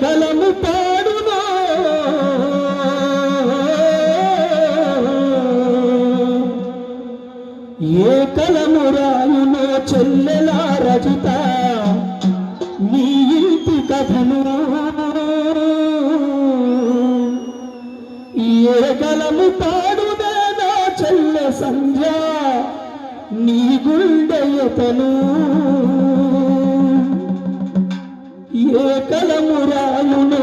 కలము పాడునా ఏ కలము రాయునో చెల్లెలా రజిత నీ ఇంటి కథను ఏ కలము పాడునా చెల్లె సంధ్య. నీ గుండె లోకలమురాలునే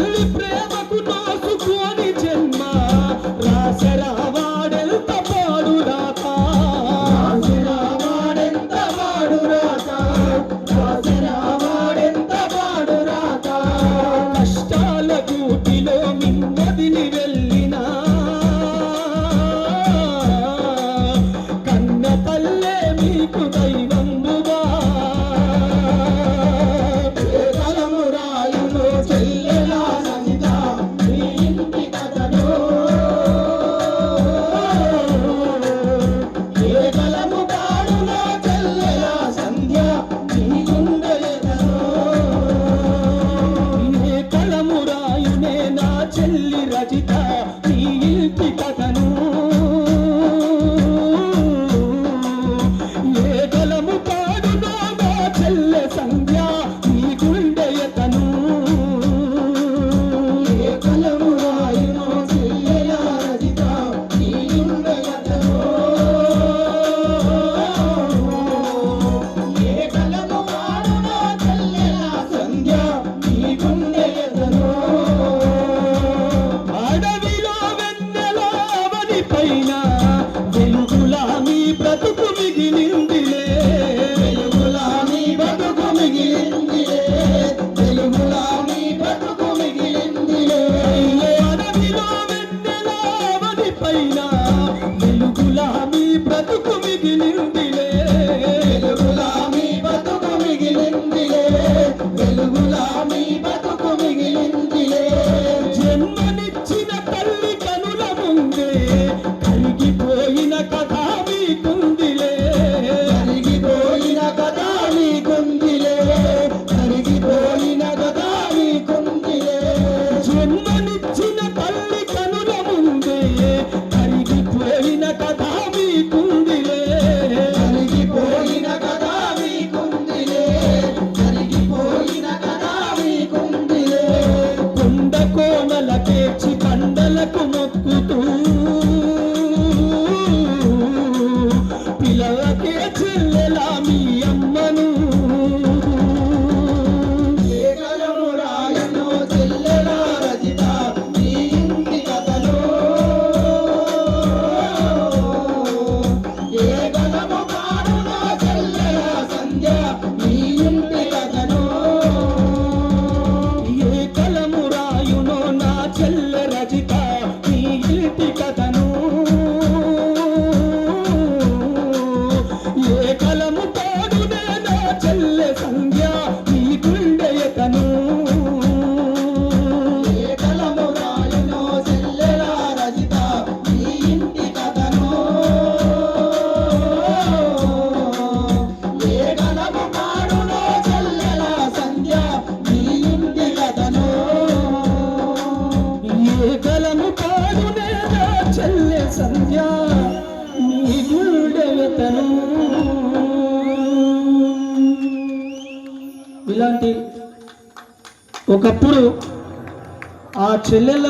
Mm-hmm. చెల్లి రచిత. పైన వెలుగులా మీ బ్రతుకు మిగిలింది. తను ఇలాంటి ఒకప్పుడు ఆ చెల్లెళ్ళ